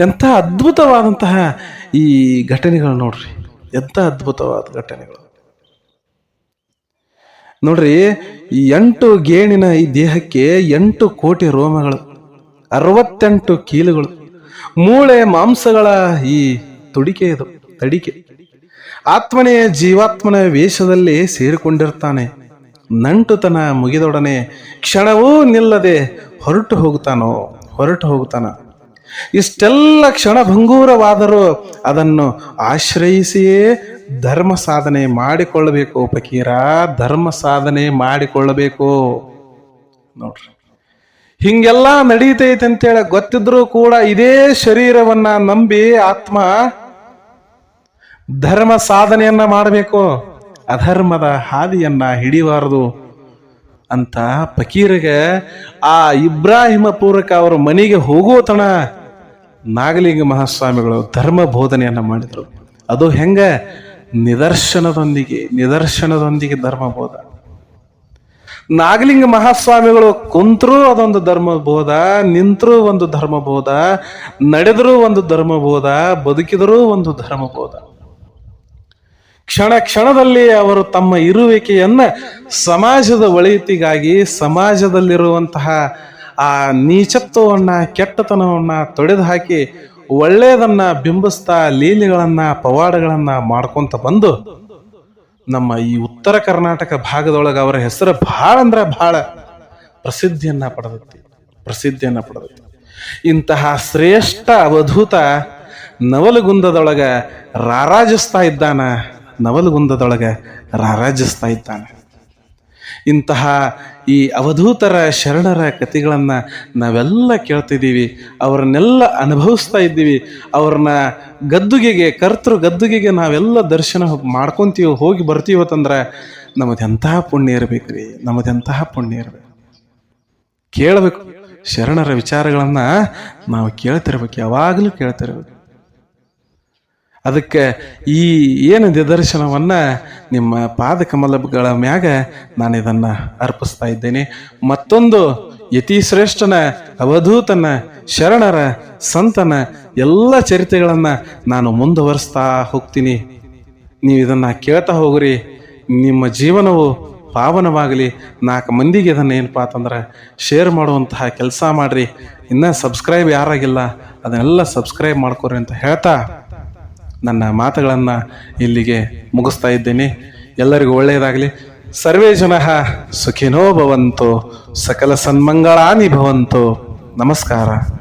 ಎಂಥ ಅದ್ಭುತವಾದಂತಹ ಈ ಘಟನೆಗಳು ನೋಡ್ರಿ. ಎಂಥ ಅದ್ಭುತವಾದ ಘಟನೆಗಳು. ನೋಡ್ರಿ, ಈ ಎಂಟು ಗೇಣಿನ ಈ ದೇಹಕ್ಕೆ ಎಂಟು ಕೋಟಿ ರೋಮಗಳು, ಅರವತ್ತೆಂಟು ಕೀಲುಗಳು, ಮೂಳೆ ಮಾಂಸಗಳ ಈ ತುಡಿಕೆ ಇದು ತಡಿಕೆ. ಆತ್ಮನೇ ಜೀವಾತ್ಮನ ವೇಷದಲ್ಲಿ ಸೇರಿಕೊಂಡಿರ್ತಾನೆ. ನಂಟುತನ ಮುಗಿದೊಡನೆ ಕ್ಷಣವೂ ನಿಲ್ಲದೆ ಹೊರಟು ಹೋಗ್ತಾನೋ ಹೊರಟು ಹೋಗ್ತಾನ ಇಷ್ಟೆಲ್ಲ ಕ್ಷಣಭಂಗೂರವಾದರೂ ಅದನ್ನು ಆಶ್ರಯಿಸಿಯೇ ಧರ್ಮ ಸಾಧನೆ ಮಾಡಿಕೊಳ್ಳಬೇಕು, ಫಕೀರ. ಧರ್ಮ ಸಾಧನೆ ಮಾಡಿಕೊಳ್ಳಬೇಕು. ನೋಡ್ರಿ. ಹಿಂಗೆಲ್ಲ ನಡೀತೈತೆ ಅಂತೇಳಿ ಗೊತ್ತಿದ್ರೂ ಕೂಡ ಇದೇ ಶರೀರವನ್ನ ನಂಬಿ ಆತ್ಮ ಧರ್ಮ ಸಾಧನೆಯನ್ನ ಮಾಡಬೇಕು. ಅಧರ್ಮದ ಹಾದಿಯನ್ನ ಹಿಡಿಬಾರದು ಅಂತ ಫಕೀರಿಗೆ ಆ ಇಬ್ರಾಹಿಮ ಪೂರಕ ಅವರ ಮನೆಗೆ ಹೋಗುವ ತನ ನಾಗಲಿಂಗ ಮಹಾಸ್ವಾಮಿಗಳು ಧರ್ಮ ಬೋಧನೆಯನ್ನ ಮಾಡಿದರು. ಅದು ಹೆಂಗ? ನಿದರ್ಶನದೊಂದಿಗೆ ನಿದರ್ಶನದೊಂದಿಗೆ ಧರ್ಮ ಬೋಧ. ನಾಗಲಿಂಗ ಮಹಾಸ್ವಾಮಿಗಳು ಕುಂತರೂ ಅದೊಂದು ಧರ್ಮ ಬೋಧ, ನಿಂತರೂ ಒಂದು ಧರ್ಮ ಬೋಧ, ನಡೆದರೂ ಒಂದು ಧರ್ಮ ಬೋಧ, ಬದುಕಿದರೂ ಒಂದು ಧರ್ಮ ಬೋಧ. ಕ್ಷಣ ಕ್ಷಣದಲ್ಲಿ ಅವರು ತಮ್ಮ ಇರುವಿಕೆಯನ್ನ ಸಮಾಜದ ಒಳಿತಿಗಾಗಿ ಸಮಾಜದಲ್ಲಿರುವಂತಹ ಆ ನೀಚತ್ವವನ್ನ, ಕೆಟ್ಟತನವನ್ನ ತೊಡೆದು ಹಾಕಿ ಒಳ್ಳೆಯದನ್ನ ಬಿಂಬಿಸ್ತಾ ಲೀಲೆಗಳನ್ನ, ಪವಾಡಗಳನ್ನ ಮಾಡ್ಕೊಂತ ಬಂದು ನಮ್ಮ ಈ ಉತ್ತರ ಕರ್ನಾಟಕ ಭಾಗದೊಳಗೆ ಅವರ ಹೆಸರು ಬಹಳ ಅಂದ್ರೆ ಬಹಳ ಪ್ರಸಿದ್ಧಿಯನ್ನ ಪಡೆದೈತಿ ಪ್ರಸಿದ್ಧಿಯನ್ನ ಪಡೆದೈತಿ. ಇಂತಹ ಶ್ರೇಷ್ಠ, ಅವಧೂತ ನವಲಗುಂದದೊಳಗ ರಾರಾಜಿಸ್ತಾ ಇದ್ದಾನ ನವಲಗುಂದದೊಳಗ ರಾರಾಜಿಸ್ತಾ ಇದ್ದಾನೆ. ಇಂತಹ ಈ ಅವಧೂತರ ಶರಣರ ಕಥೆಗಳನ್ನು ನಾವೆಲ್ಲ ಕೇಳ್ತಿದ್ದೀವಿ, ಅವರನ್ನೆಲ್ಲ ಅನುಭವಿಸ್ತಾ ಇದ್ದೀವಿ, ಅವ್ರನ್ನ ಗದ್ದುಗೆಗೆ, ಕರ್ತೃ ಗದ್ದುಗೆಗೆ ನಾವೆಲ್ಲ ದರ್ಶನ ಮಾಡ್ಕೊತೀವಿ, ಹೋಗಿ ಬರ್ತೀವತ್ತಂದ್ರೆ ನಮ್ಮದೆಂತಹ ಪುಣ್ಯ ಇರ್ಬೇಕ್ರಿ ನಮ್ಮದೆಂತಹ ಪುಣ್ಯ ಇರಬೇಕು. ಕೇಳಬೇಕು, ಶರಣರ ವಿಚಾರಗಳನ್ನು ನಾವು ಕೇಳ್ತಿರ್ಬೇಕು, ಯಾವಾಗಲೂ ಕೇಳ್ತಿರ್ಬೇಕು. ಅದಕ್ಕೆ ಈ ಏನು ನಿದರ್ಶನವನ್ನ ನಿಮ್ಮ ಪಾದಕಮಲಗಳ ಮ್ಯಾಗ ನಾನು ಇದನ್ನ ಅರ್ಪಿಸ್ತಾ ಇದ್ದೇನೆ. ಮತ್ತೊಂದು ಯತಿಶ್ರೇಷ್ಠನ, ಅವಧೂತನ, ಶರಣರ, ಸಂತನ ಎಲ್ಲ ಚರಿತ್ರೆಗಳನ್ನು ನಾನು ಮುಂದುವರಿಸ್ತಾ ಹೋಗ್ತೀನಿ. ನೀವು ಇದನ್ನ ಕೇಳ್ತಾ ಹೋಗ್ರಿ. ನಿಮ್ಮ ಜೀವನವು ಪಾವನವಾಗಲಿ. ನಾಲ್ಕು ಮಂದಿಗೆ ಇದನ್ನು ಏನಪ್ಪಾ ಅಂತಂದ್ರೆ ಶೇರ್ ಮಾಡುವಂತಹ ಕೆಲಸ ಮಾಡಿರಿ. ಇನ್ನೂ ಸಬ್ಸ್ಕ್ರೈಬ್ ಯಾರಾಗಿಲ್ಲ, ಅದನ್ನೆಲ್ಲ ಸಬ್ಸ್ಕ್ರೈಬ್ ಮಾಡ್ಕೊರಿ ಅಂತ ಹೇಳ್ತಾ ನನ್ನ ಮಾತುಗಳನ್ನು ಇಲ್ಲಿಗೆ ಮುಗಿಸ್ತಾ ಇದ್ದೀನಿ. ಎಲ್ಲರಿಗೂ ಒಳ್ಳೆಯದಾಗಲಿ. ಸರ್ವೇ ಜನ ಸುಖಿನೋ ಭವಂತು, ಸಕಲ ಸನ್ಮಂಗಳಾನಿ ಭವಂತು. ನಮಸ್ಕಾರ.